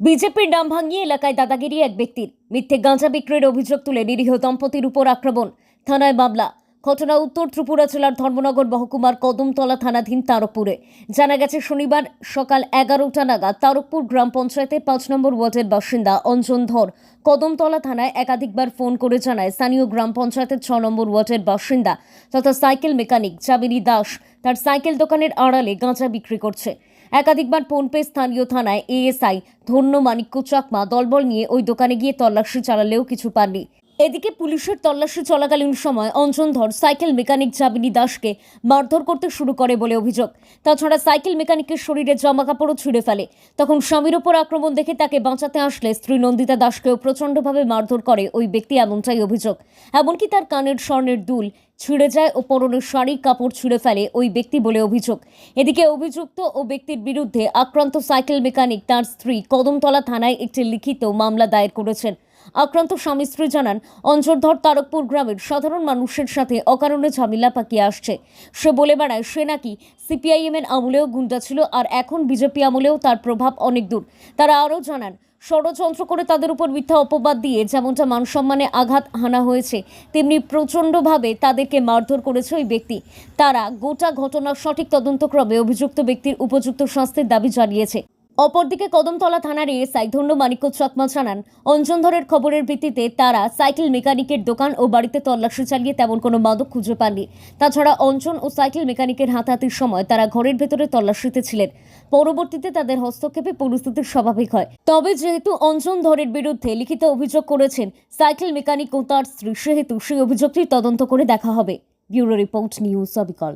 বিজেপির নাম ভাঙিয়ে এলাকায় দাদাগিরি এক ব্যক্তির। মিথ্যে গাঁজা বিক্রির অভিযোগ তুলে নিরীহ দম্পতির উপর আক্রমণ। থানায় মামলা। ঘটনা উত্তর ত্রিপুরা জেলার ধর্মনগর মহকুমার কদমতলা থানাধীন তারকপুরে। জানা গেছে, শনিবার সকাল এগারোটা নাগাদ তারকপুর গ্রাম পঞ্চায়েতের পাঁচ নম্বর ওয়ার্ডের বাসিন্দা অঞ্জন ধর কদমতলা থানায় একাধিকবার ফোন করে জানায়, স্থানীয় গ্রাম পঞ্চায়েতের ছ নম্বর ওয়ার্ডের বাসিন্দা তথা সাইকেল মেকানিক চাবিনী দাস। তার সাইকেল দোকানের আড়ালে গাঁজা বিক্রি করছে। একাধিকবার ফোন পে স্থানীয় থানায় এএসআই ধন্য মানিক্য চাকমা দলবল নিয়ে ওই দোকানে গিয়ে তল্লাশি চালালেও কিছু পাননি। এদিকে পুলিশের তল্লাশি চলাকালীন সময় অঞ্জন ধর সাইকেল মেকানিক জাবিনী দাসকে মারধর করতে শুরু করে বলে অভিযোগ। তাছাড়া সাইকেল মেকানিকের শরীরে জামা কাপড়ও ছিঁড়ে ফেলে। তখন স্বামীর ওপর আক্রমণ দেখে তাকে বাঁচাতে আসলে স্ত্রী নন্দিতা দাসকেও প্রচণ্ডভাবে মারধর করে ওই ব্যক্তি এমনটাই অভিযোগ। এমনকি তার কানের স্বর্ণের দুল ছিঁড়ে যায় ও পরনের শাড়ি কাপড় ছিঁড়ে ফেলে ওই ব্যক্তি বলে অভিযোগ। এদিকে অভিযুক্ত ও ব্যক্তির বিরুদ্ধে আক্রান্ত সাইকেল মেকানিক তার স্ত্রী কদমতলা থানায় একটি লিখিত মামলা দায়ের করেছেন। আক্রান্ত স্বামী স্ত্রী জানান, অঞ্চলধর তারকপুর গ্রামের সাধারণ মানুষের সাথে অকারণে ঝামেলা পাকিয়ে আসছে। সে বলে বেড়ায়, সে নাকি সিপিআইএম এর আমলেও গুন্ডা ছিল আর এখন বিজেপি আমলেও তার প্রভাব অনেক দূর। তারা আরও জানান, ষড়যন্ত্র করে তাদের উপর মিথ্যা অপবাদ দিয়ে যেমনটা মানসম্মানে আঘাত হানা হয়েছে, তেমনি প্রচণ্ডভাবে তাদেরকে মারধর করেছে ওই ব্যক্তি। তারা গোটা ঘটনার সঠিক তদন্তক্রমে অভিযুক্ত ব্যক্তির উপযুক্ত শাস্তির দাবি জানিয়েছে। অপরদিকে কদমতলা থানার এএসআই ধন্য মানিক্য চাকমা জানান অঞ্জনধরের খবরের ভিত্তিতে তারা সাইকেল মেকানিকের দোকান ও বাড়িতে তল্লাশি চালিয়ে তেমন কোনো মাদক খুঁজে পাননি। তাছাড়া অঞ্জন ও সাইকেল মেকানিকের হাতাহাতির সময় তারা ঘরের ভেতরে তল্লাশিতে ছিলেন। পরবর্তীতে তাদের হস্তক্ষেপে পরিস্থিতি স্বাভাবিক হয়। তবে যেহেতু অঞ্জন ধরের বিরুদ্ধে লিখিত অভিযোগ করেছেন সাইকেল মেকানিক ও তার স্ত্রী, সেহেতু সেই অভিযোগটি তদন্ত করে দেখা হবে। ব্যুরো রিপোর্ট নিউজ অবিকল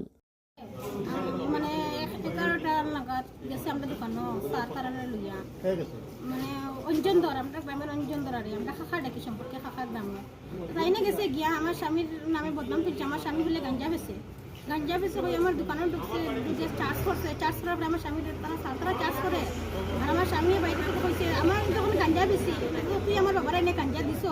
মানে এগারোটা নাগাদ গেছে আমরা দোকানও সার তারারে লইয়া। মানে অঞ্জন দর আমরা গ্রামের অঞ্জন দরারে আমরা খাখা ডাকি সম্পর্কে খাখার গ্রামে তাই না গেছে গিয়া আমার স্বামীর নামে বদনাম তুলছে আমার স্বামী বলে গাঞ্জা বেছে গাঞ্জা বেছে হয়ে আমার দোকানে ঢুকছে যে চার্জ করছে চার্জ করার পরে আমার স্বামীর তারা সাতরা চার্জ করে। আর আমার স্বামী বাইরে কইছে আমার যখন গাঞ্জা বেশি তুই আমার বাবার এনে গাঞ্জা দিছ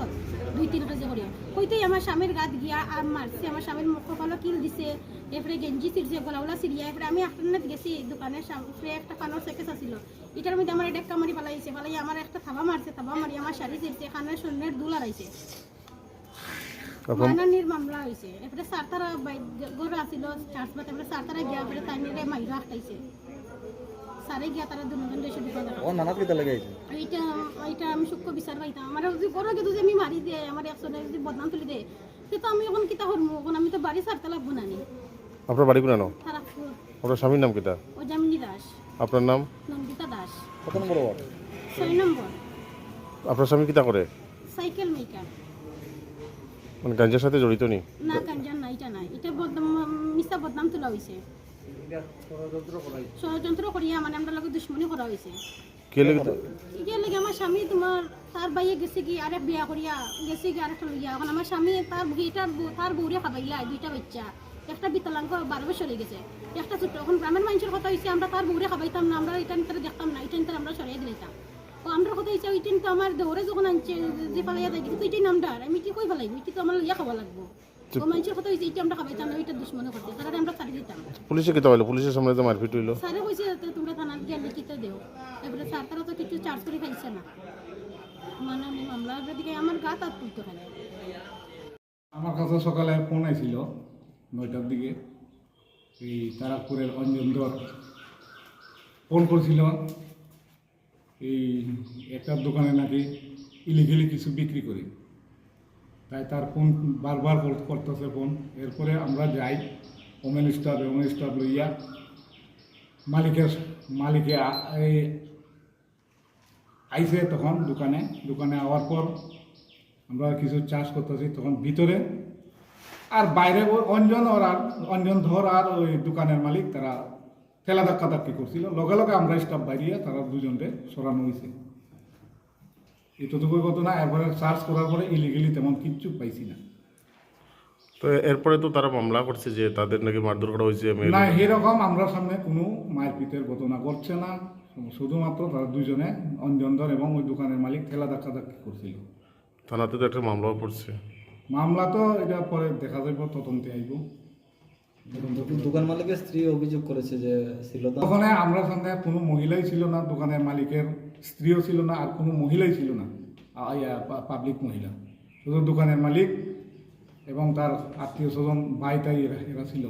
দুই তিন কেজি করে কইতেই আমার স্বামীর গাত গিয়া আর মারছে আমার স্বামীর মুখ কিল দিছে এরপরে গেঞ্জি ছিঁড়ছে গলাউলা ছিঁড়িয়া এরপরে আমি আফটারনাথ গেছি দোকানের সামনে একটা পানোর সেকেস আছিল। এটার মধ্যে আমার ডেক্কা মারি পালাইছে পালাই আমার একটা থাবা মারছে থাবা মারি আমার শাড়ি ছিঁড়ছে খানের স্বর্ণের দুল আড়াইছে। মানানির মামলা হয়েছে এরপরে স্যার তারা গরু আসিল চার্জ পাতে এরপরে স্যার তারা গিয়া পরে তাই মাইরা আটকাইছে। স্যারে গিয়া তারা দুজন দেশে দোকান ও নানাত কেটা লাগাইছে? এইটা এইটা আমি সূক্ষ্ম বিচার পাইতাম। আমার যদি বড় যদি আমি মারি দিয়ে আমার একশো যদি বদনাম তুলি দে সে তো আমি এখন কিতা করব এখন আমি তো বাড়ি ছাড়তে লাগবো না আপনার বাড়ি কোন আপনার স্বামীর নাম কেটা ও জামিনী দাস। আপনার নাম? নন্দিতা দাস। কত নম্বর ওয়ার্ড? ছয় নম্বর। আপনার স্বামী কিতা করে? Cycle maker. মানে গাঞ্জার সাথে জড়িত নি? না গাঞ্জান না এটা নাই এটা বদনাম মিশা বদনাম তোলা হয়েছে ষড়যন্ত্র করিয়া মানে আমরা লগে দুশ্মনী করা হয়েছে। কে লেগে লাগে আমার স্বামী তোমার তার বাইয়ে গেছে কি আরেক বিয়া করিয়া গেছে কি আরেকটা লইয়া এখন আমার স্বামী তার এইটার বউ- তার বউরে খাবাইলা দুইটা বাচ্চা। একটা বিতলাঙ্গ বারো বছর হয়ে গেছে। একটা ছোট্ট এখন গ্রামের মানুষের কথা হয়েছে আমরা তার বউরে খাবাইতাম না আমরা এটা নিতে দেখতাম না এটা নিতে আমরা সরিয়ে দিলাম ও আমরা কথা হয়েছে ওইটা তো আমার দৌড়ে যখন আনছে যে ফালাইয়া দেয় কিন্তু এটাই নামটা আমি কি কই ফেলাই ওইটি তো আমার ইয়া খাওয়া লাগবো। পুলিশে কিতা হইল পুলিশের সামনে তো মারপিট হইল। স্যারে কইছে যে তোমরা থানার গিয়ে লিখিত দেও? এবারে স্যার তারা তো কিছু চার্জ করে খাইছে না। মানে আমি মামলা দিকে আমার গা তার তুলতে পারে আমার কাছে সকালে ফোন আইছিল নয়টার দিকে। এই তারাকপুরের অঞ্জনদর ফোন করছিল এই একটা দোকানে নাকি ইলিগেলি কিছু বিক্রি করি। তাই তার ফোন বারবার কর- করতেছে ফোন। এরপরে আমরা যাই, ওমেন স্টাফ ওমেন স্টাফ লইয়া মালিকের মালিকে এই আইসে তখন দোকানে। দোকানে আওয়ার পর আমরা কিছু চাষ করতেছি তখন ভিতরে। আর বাইরে অঞ্জন ওর আর, অঞ্জন ধর আর ওই দোকানের মালিক তারা ঠেলা ধাক্কা ধাক্কি করছিল। লগে লগে আমরা স্টাফ বাইরিয়া তারা দুজনকে সরানো হয়েছে এতটুকু না এরপরে সার্চ করার পরে ইলিগেলি তেমন কিচ্ছু পাইছি না। তো এরপরে তো তারা মামলা করছে যে তাদের নাকি মারধর করা হয়েছে না এরকম আমরা সামনে কোনো মারপিটের ঘটনা ঘটছে না। শুধুমাত্র তারা দুজনে অঞ্জন ধর এবং ওই দোকানের মালিক ঠেলা ধাক্কা ধাক্কি করছিল। থানাতে তো একটা মামলাও পড়ছে। মামলা তো এটা পরে দেখা যাবে তদন্তে আইব। দোকান- দোকান মালিকের স্ত্রী অভিযোগ করেছে যে ছিল ওখানে আমরা সামনে কোনো মহিলাই ছিল না দোকানের মালিকের স্ত্রীও ছিল না, আর কোনো মহিলাই ছিল না পাবলিক মহিলা। শুধু দোকানের মালিক এবং তার আত্মীয় স্বজন, ভাই, তাই এরা ছিল।